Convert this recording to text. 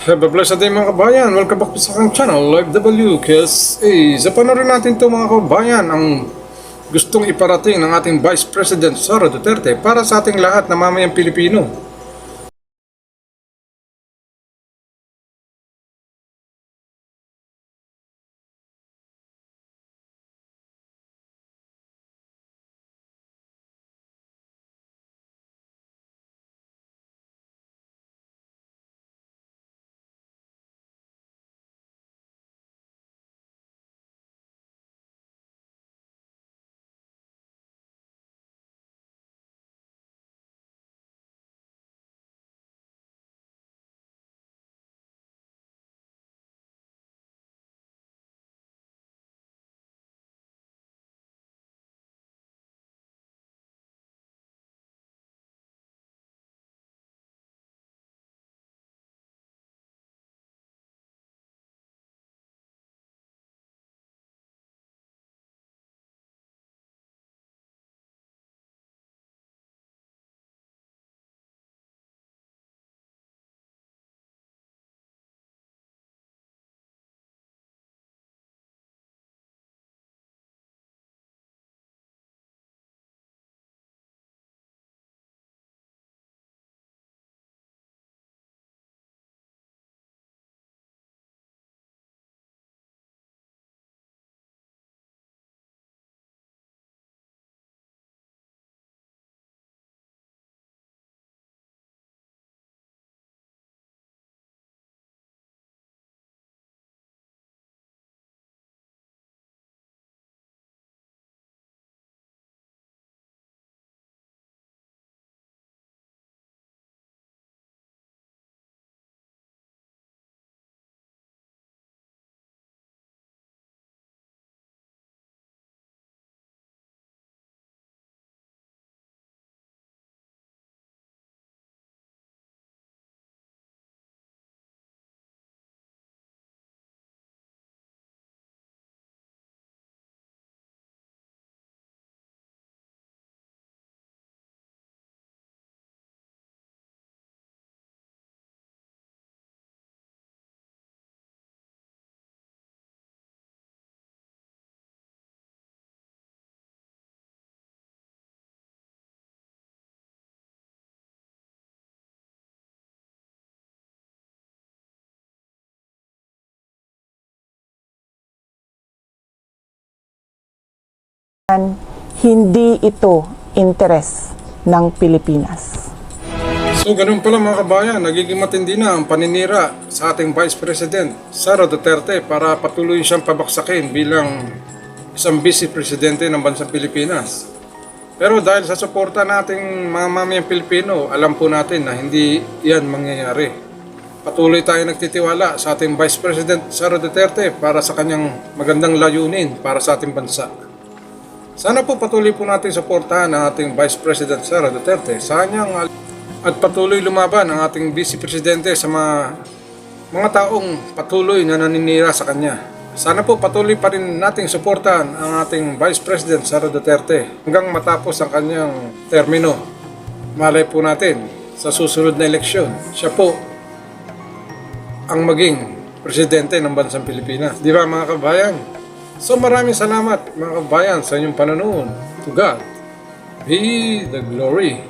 Have a blessed day mga kabayan. Welcome back po sa aking channel, Live W. KSA. Sa panorin natin ito mga kabayan, ang gustong iparating ng ating Vice President Sara Duterte para sa ating lahat na mamayang Pilipino. Hindi ito interes ng Pilipinas. So ganun pala mga kabayan, nagiging matindi na ang paninira sa ating Vice President Sara Duterte para patuloy siyang pabaksakin bilang isang Vice Presidente ng bansang Pilipinas. Pero dahil sa suporta nating mga mamayang Pilipino, alam po natin na hindi yan mangyayari. Patuloy tayo nagtitiwala sa ating Vice President Sara Duterte para sa kanyang magandang layunin para sa ating bansa. Sana po patuloy po natin suportahan ang ating Vice President Sara Duterte sa kanyang at patuloy lumaban ang ating Vice Presidente sa mga, mga taong patuloy na naninira sa kanya. Sana po patuloy pa rin nating suportahan ang ating Vice President Sara Duterte hanggang matapos ang kanyang termino. Malay po natin sa susunod na eleksyon, siya po ang maging presidente ng bansang Pilipinas. Di ba mga kabayan? So maraming salamat mga kabayan sa inyong panonood. To God be the glory.